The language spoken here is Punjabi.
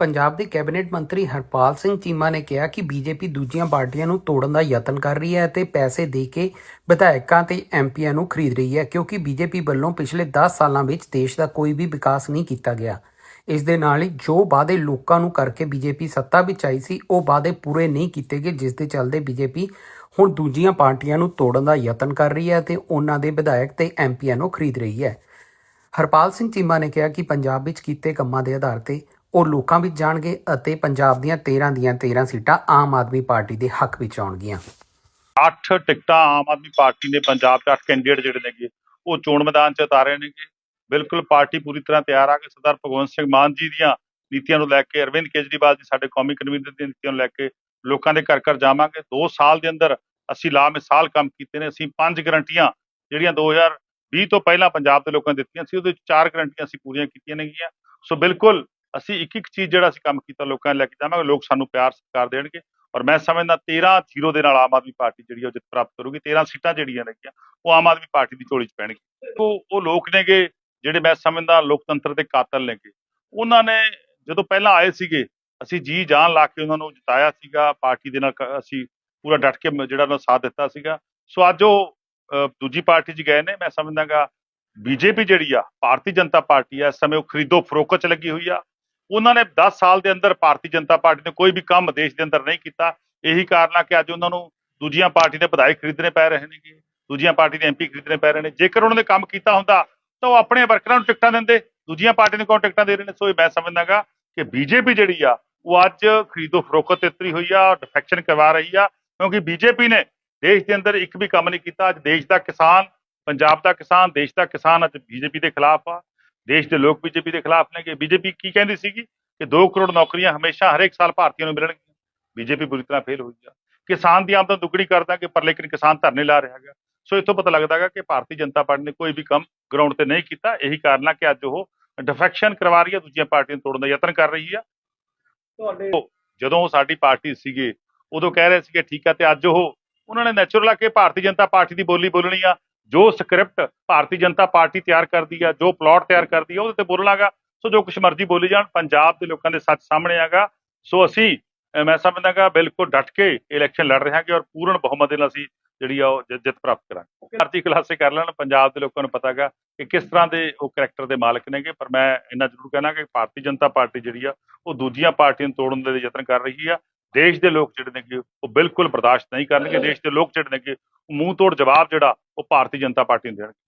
ਪੰਜਾਬ ਦੇ ਕੈਬਨਿਟ ਮੰਤਰੀ ਹਰਪਾਲ ਸਿੰਘ ਚੀਮਾ ਨੇ ਕਿਹਾ ਕਿ ਬੀਜੇਪੀ ਦੂਜੀਆਂ ਪਾਰਟੀਆਂ ਨੂੰ ਤੋੜਨ ਦਾ ਯਤਨ ਕਰ ਰਹੀ ਹੈ ਅਤੇ ਪੈਸੇ ਦੇ ਕੇ ਵਿਧਾਇਕਾਂ ਤੇ ਐਮਪੀਆਂ ਨੂੰ ਖਰੀਦ ਰਹੀ ਹੈ, ਕਿਉਂਕਿ ਬੀਜੇਪੀ ਵੱਲੋਂ ਪਿਛਲੇ 10 ਸਾਲਾਂ ਵਿੱਚ ਦੇਸ਼ ਦਾ ਕੋਈ ਵੀ ਵਿਕਾਸ ਨਹੀਂ ਕੀਤਾ ਗਿਆ। ਇਸ ਦੇ ਨਾਲ ਹੀ ਜੋ ਵਾਅਦੇ ਲੋਕਾਂ ਨੂੰ ਕਰਕੇ ਬੀਜੇਪੀ ਸੱਤਾ ਵਿੱਚ ਆਈ ਸੀ, ਉਹ ਵਾਅਦੇ ਪੂਰੇ ਨਹੀਂ ਕੀਤੇ ਗਏ, ਜਿਸ ਦੇ ਚੱਲਦੇ ਬੀਜੇਪੀ ਹੁਣ ਦੂਜੀਆਂ ਪਾਰਟੀਆਂ ਨੂੰ ਤੋੜਨ ਦਾ ਯਤਨ ਕਰ ਰਹੀ ਹੈ ਤੇ ਉਹਨਾਂ ਦੇ ਵਿਧਾਇਕ ਤੇ ਐਮਪੀਆਂ ਨੂੰ ਖਰੀਦ ਰਹੀ ਹੈ। ਹਰਪਾਲ ਸਿੰਘ ਚੀਮਾ ਨੇ ਕਿਹਾ ਕਿ ਪੰਜਾਬ ਵਿੱਚ ਕੀਤੇ ਕੰਮਾਂ ਦੇ ਆਧਾਰ ਤੇ ਉਹ ਲੋਕਾਂ ਵਿੱਚ ਜਾਣਗੇ ਅਤੇ ਪੰਜਾਬ ਦੀਆਂ 13 ਦੀਆਂ 13 ਸੀਟਾਂ ਆਮ ਆਦਮੀ ਪਾਰਟੀ ਦੇ ਹੱਕ ਵਿੱਚ ਆਉਣਗੀਆਂ। ਅੱਠ ਟਿਕਟਾਂ ਆਮ ਆਦਮੀ ਪਾਰਟੀ ਨੇ ਪੰਜਾਬ 'ਚ ਅੱਠ ਕੈਂਡੀਡੇਟ ਜਿਹੜੇ ਨੇਗੇ, ਉਹ ਚੋਣ ਮੈਦਾਨ 'ਚ ਉਤਾਰੇ ਨੇਗੇ। ਬਿਲਕੁਲ ਪਾਰਟੀ ਪੂਰੀ ਤਰ੍ਹਾਂ ਤਿਆਰ ਆ ਕਿ ਸਰਦਾਰ ਭਗਵੰਤ ਸਿੰਘ ਮਾਨ ਜੀ ਦੀਆਂ ਨੀਤੀਆਂ ਨੂੰ ਲੈ ਕੇ, ਅਰਵਿੰਦ ਕੇਜਰੀਵਾਲ ਜੀ ਸਾਡੇ ਕੌਮੀ ਕਨਵੀਨਰ ਦੀਆਂ ਨੀਤੀਆਂ ਨੂੰ ਲੈ ਕੇ ਲੋਕਾਂ ਦੇ ਘਰ ਘਰ ਜਾਵਾਂਗੇ। 2 ਸਾਲ ਦੇ ਅੰਦਰ ਅਸੀਂ ਲਾਮਿਸਾਲ ਕੰਮ ਕੀਤੇ ਨੇ। ਅਸੀਂ ਪੰਜ ਗਰੰਟੀਆਂ ਜਿਹੜੀਆਂ 2020 ਤੋਂ ਪਹਿਲਾਂ ਪੰਜਾਬ ਦੇ ਲੋਕਾਂ ਨੇ ਦਿੱਤੀਆਂ ਸੀ, ਉਹਦੇ ਵਿੱਚ ਚਾਰ ਗਰੰਟੀਆਂ ਅਸੀਂ ਪੂਰੀਆਂ ਕੀਤੀਆਂ ਨੇਗੀਆਂ। ਸੋ ਬਿਲਕੁਲ ਅਸੀਂ ਇੱਕ ਇੱਕ ਚੀਜ਼ ਜਿਹੜਾ ਅਸੀਂ ਕੰਮ ਕੀਤਾ, ਲੋਕਾਂ ਨੇ ਲੈ ਕੇ ਜਾਵਾਂਗੇ, ਲੋਕ ਸਾਨੂੰ ਪਿਆਰ, ਸਤਿਕਾਰ ਦੇਣਗੇ ਔਰ ਮੈਂ ਸਮਝਦਾ 13 ਜ਼ੀਰੋ ਦੇ ਨਾਲ ਆਮ ਆਦਮੀ ਪਾਰਟੀ ਜਿਹੜੀ ਉਹ ਜਿੱਤ ਪ੍ਰਾਪਤ ਕਰੂਗੀ। 13 ਸੀਟਾਂ ਜਿਹੜੀਆਂ ਨੇਗੀਆਂ, ਉਹ ਆਮ ਆਦਮੀ ਪਾਰਟੀ ਦੀ ਝੋਲੀ 'ਚ ਪੈਣਗੀਆਂ। ਉਹ ਉਹ ਲੋਕ ਨੇਗੇ ਜਿਹੜੇ ਮੈਂ ਸਮਝਦਾ ਲੋਕਤੰਤਰ ਦੇ ਕਾਤਲ ਨੇਗੇ। ਉਹਨਾਂ ਨੇ ਜਦੋਂ ਪਹਿਲਾਂ ਆਏ ਸੀਗੇ, ਅਸੀਂ ਜੀ ਜਾਨ ਲਾ ਕੇ ਉਹਨਾਂ ਨੂੰ ਜਿਤਾਇਆ ਸੀਗਾ, ਪਾਰਟੀ ਦੇ ਨਾਲ ਅਸੀਂ ਪੂਰਾ ਡਟ ਕੇ ਜਿਹੜਾ ਉਹਨਾਂ ਦਾ ਸਾਥ ਦਿੱਤਾ ਸੀਗਾ। ਸੋ ਅੱਜ ਉਹ ਦੂਜੀ ਪਾਰਟੀ 'ਚ ਗਏ ਨੇ, ਮੈਂ ਸਮਝਦਾਗਾ ਬੀਜੇਪੀ ਜਿਹੜੀ ਆ, ਭਾਰਤੀ ਜਨਤਾ ਪਾਰਟੀ ਆ, ਇਸ ਸਮੇਂ ਉਹ ਖਰੀਦੋ ਫਰੋਕਤ 'ਚ ਲੱਗੀ ਹੋਈ ਆ। ਉਹਨਾਂ ਨੇ 10 ਸਾਲ ਦੇ ਅੰਦਰ ਭਾਰਤੀ ਜਨਤਾ ਪਾਰਟੀ ਨੇ ਕੋਈ ਵੀ ਕੰਮ ਦੇਸ਼ ਦੇ ਅੰਦਰ ਨਹੀਂ ਕੀਤਾ। ਇਹੀ ਕਾਰਨ ਆ ਕਿ ਅੱਜ ਉਹਨਾਂ ਨੂੰ ਦੂਜੀਆਂ ਪਾਰਟੀ ਦੇ ਵਿਧਾਇਕ ਖਰੀਦਣੇ ਪੈ ਰਹੇ ਨੇਗੇ, ਦੂਜੀਆਂ ਪਾਰਟੀ ਦੇ ਐਮਪੀ ਖਰੀਦਣੇ ਪੈ ਰਹੇ ਨੇ। ਜੇਕਰ ਉਹਨਾਂ ਨੇ ਕੰਮ ਕੀਤਾ ਹੁੰਦਾ, ਤਾਂ ਉਹ ਆਪਣੇ ਵਰਕਰਾਂ ਨੂੰ ਟਿਕਟਾਂ ਦਿੰਦੇ। ਦੂਜੀਆਂ ਪਾਰਟੀ ਨੂੰ ਕਿਉਂ ਟਿਕਟਾਂ ਦੇ ਰਹੇ ਨੇ? ਸੋ ਇਹ ਮੈਂ ਸਮਝਦਾਗਾ ਕਿ ਬੀਜੇਪੀ ਜਿਹੜੀ ਆ, ਉਹ ਅੱਜ ਖਰੀਦੋ ਫਰੋਖਤ ਤੇ ਉਤਰੀ ਹੋਈ ਆ ਡਿਫੈਕਸ਼ਨ ਕਰਵਾ ਰਹੀ ਆ, ਕਿਉਂਕਿ ਬੀਜੇਪੀ ਨੇ ਦੇਸ਼ ਦੇ ਅੰਦਰ ਇੱਕ ਵੀ ਕੰਮ ਨਹੀਂ ਕੀਤਾ। ਅੱਜ ਦੇਸ਼ ਦਾ ਕਿਸਾਨ, ਪੰਜਾਬ ਦਾ ਕਿਸਾਨ, ਦੇਸ਼ ਦਾ ਕਿਸਾਨ ਅੱਜ ਬੀਜੇਪੀ ਦੇ ਖਿਲਾਫ ਆ। ਦੇਸ਼ ਦੇ ਲੋਕ ਬੀਜੇਪੀ ਦੇ ਖਿਲਾਫ ਨੇ ਕਿ ਬੀਜੇਪੀ ਕੀ ਕਹਿੰਦੀ ਸੀਗੀ ਕਿ 2 ਕਰੋੜ ਨੌਕਰੀਆਂ ਹਮੇਸ਼ਾ ਹਰੇਕ ਸਾਲ ਭਾਰਤੀਆਂ ਨੂੰ ਮਿਲਣਗੀਆਂ ਬੀਜੇਪੀ ਬੁਰੀ ਤਰ੍ਹਾਂ ਫੇਲ ਹੋਈ ਆ ਕਿਸਾਨ ਦੀ ਆਮਦਨ ਦੁੱਗਣੀ ਕਰ ਦਾਂਗੇ ਪਰ ਲੇਕਿਨ ਕਿਸਾਨ ਧਰਨੇ ਲਾ ਰਿਹਾ ਹੈਗਾ ਸੋ ਇੱਥੋਂ ਪਤਾ ਲੱਗਦਾ ਹੈਗਾ ਕਿ ਭਾਰਤੀ ਜਨਤਾ ਪਾਰਟੀ ਨੇ ਕੋਈ ਵੀ ਕੰਮ ਗਰਾਊਂਡ ਤੇ ਨਹੀਂ ਕੀਤਾ ਇਹੀ ਕਾਰਨ ਆ ਕਿ ਅੱਜ ਉਹ ਡਿਫੈਕਸ਼ਨ ਕਰਵਾ ਰਹੀ ਹੈ ਦੂਜੀਆਂ ਪਾਰਟੀਆਂ ਨੂੰ ਤੋੜਨ ਦਾ ਯਤਨ ਕਰ ਰਹੀ ਆ ਤੁਹਾਡੇ ਜਦੋਂ ਉਹ ਸਾਡੀ ਪਾਰਟੀ ਸੀਗੇ ਉਦੋਂ ਕਹਿ ਰਹੇ ਸੀਗੇ ਠੀਕ ਆ ਤੇ ਅੱਜ ਉਹ ਉਹਨਾਂ ਨੇ ਨੈਚੁਰਲ ਆ ਕੇ ਭਾਰਤੀ ਜਨਤਾ ਪਾਰਟੀ ਦੀ ਬੋਲੀ ਬੋਲਣੀ ਆ, ਜੋ ਸਕ੍ਰਿਪਟ ਭਾਰਤੀ ਜਨਤਾ ਪਾਰਟੀ ਤਿਆਰ ਕਰਦੀ ਆ, ਜੋ ਪਲਾਟ ਤਿਆਰ ਕਰਦੀ ਆ, ਉਹਦੇ ਤੇ ਬੋਲਣਾਗਾ ਸੋ ਜੋ ਕੁਛ ਮਰਜ਼ੀ ਬੋਲੀ ਜਾਣ, ਪੰਜਾਬ ਦੇ ਲੋਕਾਂ ਦੇ ਸੱਚ ਸਾਹਮਣੇ ਆਗਾ। ਸੋ ਅਸੀਂ, ਅਹ ਮੈਂ ਸਮਝਦਾਗਾ ਬਿਲਕੁਲ ਡਟ ਕੇ ਇਲੈਕਸ਼ਨ ਲੜ ਰਹੇ ਹਾਂਗੇ ਔਰ ਪੂਰਨ ਬਹੁਮਤ ਦੇ ਨਾਲ ਅਸੀਂ ਜਿਹੜੀ ਆ ਉਹ ਜਿੱਤ ਪ੍ਰਾਪਤ ਕਰਾਂਗੇ। ਭਾਰਤੀ ਕਲਾਸੇ ਕਰ ਲੈਣ, ਪੰਜਾਬ ਦੇ ਲੋਕਾਂ ਨੂੰ ਪਤਾਗਾ ਕਿ ਕਿਸ ਤਰ੍ਹਾਂ ਦੇ ਉਹ ਕੈਰੈਕਟਰ ਦੇ ਮਾਲਕ ਨੇਗੇ। ਪਰ ਮੈਂ ਇੰਨਾ ਜ਼ਰੂਰ ਕਹਿਣਾ ਕਿ ਭਾਰਤੀ ਜਨਤਾ ਪਾਰਟੀ ਜਿਹੜੀ ਆ, ਉਹ ਦੂਜੀਆਂ ਪਾਰਟੀਆਂ ਨੂੰ ਤੋੜਨ ਦੇ ਯਤਨ ਕਰ ਰਹੀ ਆ। ਦੇਸ਼ ਦੇ ਲੋਕ ਜਿਹੜੇ ਨੇਗੇ ਉਹ ਬਿਲਕੁਲ ਬਰਦਾਸ਼ਤ ਨਹੀਂ ਕਰਨਗੇ। ਦੇਸ਼ ਦੇ ਲੋਕ ਜਿਹੜੇ ਨੇਗੇ ਉਹ ਮੂੰਹ ਤੋੜ ਜਵਾਬ ਜਿਹੜਾ ਉਹ ਭਾਰਤੀ ਜਨਤਾ ਪਾਰਟੀ ਨੂੰ ਦੇਣਗੇ।